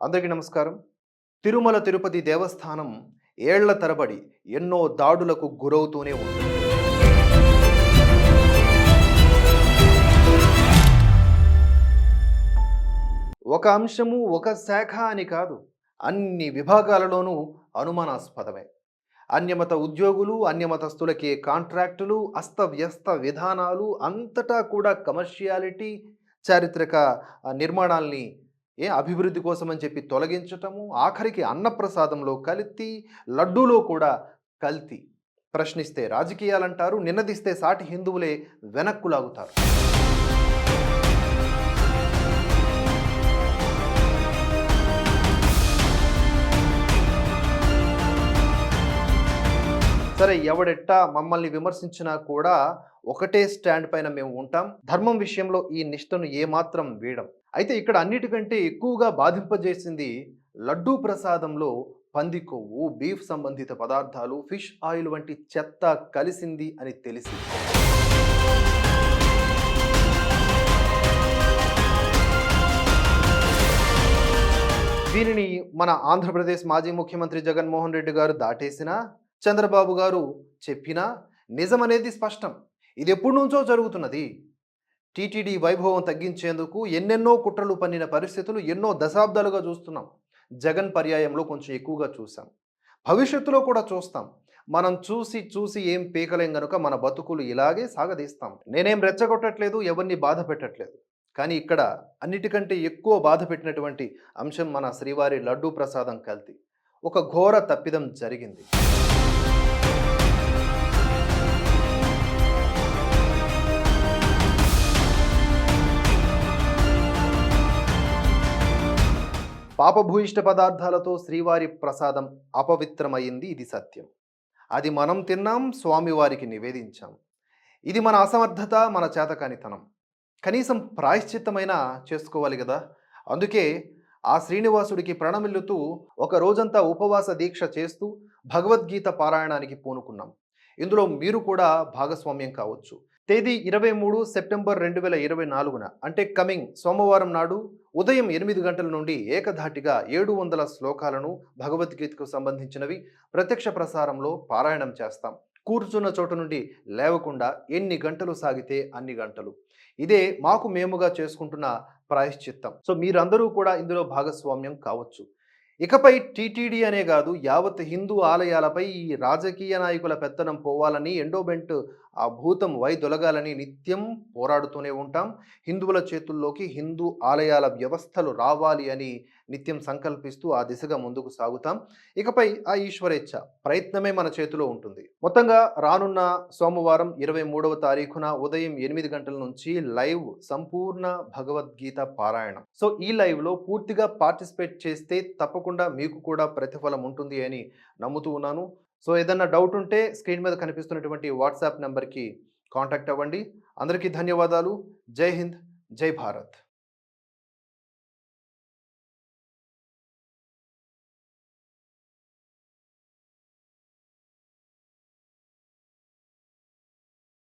అందరికీ నమస్కారం. తిరుమల తిరుపతి దేవస్థానం ఏళ్ళ తరబడి ఎన్నో దాడులకు గురవుతూనే ఉంది. ఒక అంశము ఒక శాఖ అని కాదు అన్ని విభాగాలలోనూ అనుమానాస్పదమే. అన్యమత ఉద్యోగులు అన్యమతస్తులకే కాంట్రాక్టులు అస్తవ్యస్త విధానాలు అంతటా కూడా కమర్షియాలిటీ చారిత్రక నిర్మాణాల్ని ఏ అభివృద్ధి కోసం అని చెప్పి తొలగించటము ఆఖరికి అన్నప్రసాదంలో కల్తీ లడ్డూలో కూడా కల్తీ. ప్రశ్నిస్తే రాజకీయాలంటారు నిన్నదిస్తే సాటి హిందువులే వెనక్కు సరే ఎవడెట్టా మమ్మల్ని విమర్శించినా కూడా ఒకటే స్టాండ్ పైన మేము ఉంటాం. ధర్మం విషయంలో ఈ నిష్టను ఏమాత్రం వేయడం అయితే ఇక్కడ అన్నిటికంటే ఎక్కువగా బాధింపజేసింది లడ్డూ ప్రసాదంలో పంది కొవ్వు బీఫ్ సంబంధిత పదార్థాలు ఫిష్ ఆయిల్ వంటి చెత్త కలిసింది అని తెలిసి దీనిని మన ఆంధ్రప్రదేశ్ మాజీ ముఖ్యమంత్రి జగన్మోహన్ రెడ్డి గారు దాటేసినా చంద్రబాబు గారు చెప్పినా నిజమనేది స్పష్టం. ఇది ఎప్పటి నుంచో జరుగుతున్నది. టీటీడీ వైభవం తగ్గించేందుకు ఎన్నెన్నో కుట్రలు పన్నిన పరిస్థితులు ఎన్నో దశాబ్దాలుగా చూస్తున్నాం. జగన్ పర్యాయంలో కొంచెం ఎక్కువగా చూసాం భవిష్యత్తులో కూడా చూస్తాం. మనం చూసి చూసి ఏం పీకలేం గనుక మన బతుకులు ఇలాగే సాగదీస్తాం. నేనేం రెచ్చగొట్టట్లేదు ఎవరిని బాధ పెట్టట్లేదు. కానీ ఇక్కడ అన్నిటికంటే ఎక్కువ బాధ పెట్టినటువంటి అంశం మన శ్రీవారి లడ్డూ ప్రసాదం కల్తీ. ఒక ఘోర తప్పిదం జరిగింది. పాపభూయిష్ట పదార్థాలతో శ్రీవారి ప్రసాదం అపవిత్రమైంది ఇది సత్యం. అది మనం తిన్నాం స్వామివారికి నివేదించాం. ఇది మన అసమర్థత మన చేతకానితనం. కనీసం ప్రాయశ్చిత్తమైన చేసుకోవాలి కదా! అందుకే ఆ శ్రీనివాసుడికి ప్రణమిల్లుతూ ఒక రోజంతా ఉపవాస దీక్ష చేస్తూ భగవద్గీత పారాయణానికి పూనుకున్నాం. ఇందులో మీరు కూడా భాగస్వామ్యం కావచ్చు. తేదీ ఇరవై మూడు సెప్టెంబర్ రెండు వేల ఇరవై నాలుగున అంటే కమింగ్ సోమవారం నాడు ఉదయం ఎనిమిది గంటల నుండి ఏకధాటిగా ఏడు వందల శ్లోకాలను భగవద్గీతకు సంబంధించినవి ప్రత్యక్ష ప్రసారంలో పారాయణం చేస్తాం. కూర్చున్న చోట నుండి లేవకుండా ఎన్ని గంటలు సాగితే అన్ని గంటలు. ఇదే మాకు మేముగా చేసుకుంటున్న ప్రాయశ్చిత్తం. సో మీరందరూ కూడా ఇందులో భాగస్వామ్యం కావచ్చు. ఇకపై టీటీడీ అనే కాదు యావత్ హిందూ ఆలయాలపై ఈ రాజకీయ నాయకుల పెత్తనం పోవాలని ఎండోబెంట్ ఆ భూతం వైదొలగాలని నిత్యం పోరాడుతూనే ఉంటాం. హిందువుల చేతుల్లోకి హిందూ ఆలయాల వ్యవస్థలు రావాలి అని నిత్యం సంకల్పిస్తూ ఆ దిశగా ముందుకు సాగుతాం. ఇకపై ఆ ఈశ్వరేచ్ఛ ప్రయత్నమే మన చేతిలో ఉంటుంది. మొత్తంగా రానున్న సోమవారం ఇరవై మూడవ తారీఖున ఉదయం ఎనిమిది గంటల నుంచి లైవ్ సంపూర్ణ భగవద్గీత పారాయణం. సో ఈ లైవ్లో పూర్తిగా పార్టిసిపేట్ చేస్తే తప్పకుండా మీకు కూడా ప్రతిఫలం ఉంటుంది అని నమ్ముతూ ఉన్నాను. సో ఏదన్నా డౌట్ ఉంటే స్క్రీన్ మీద కనిపిస్తున్నటువంటి వాట్సాప్ నెంబర్కి కాంటాక్ట్ అవ్వండి. అందరికీ ధన్యవాదాలు. జై హింద్. జై భారత్.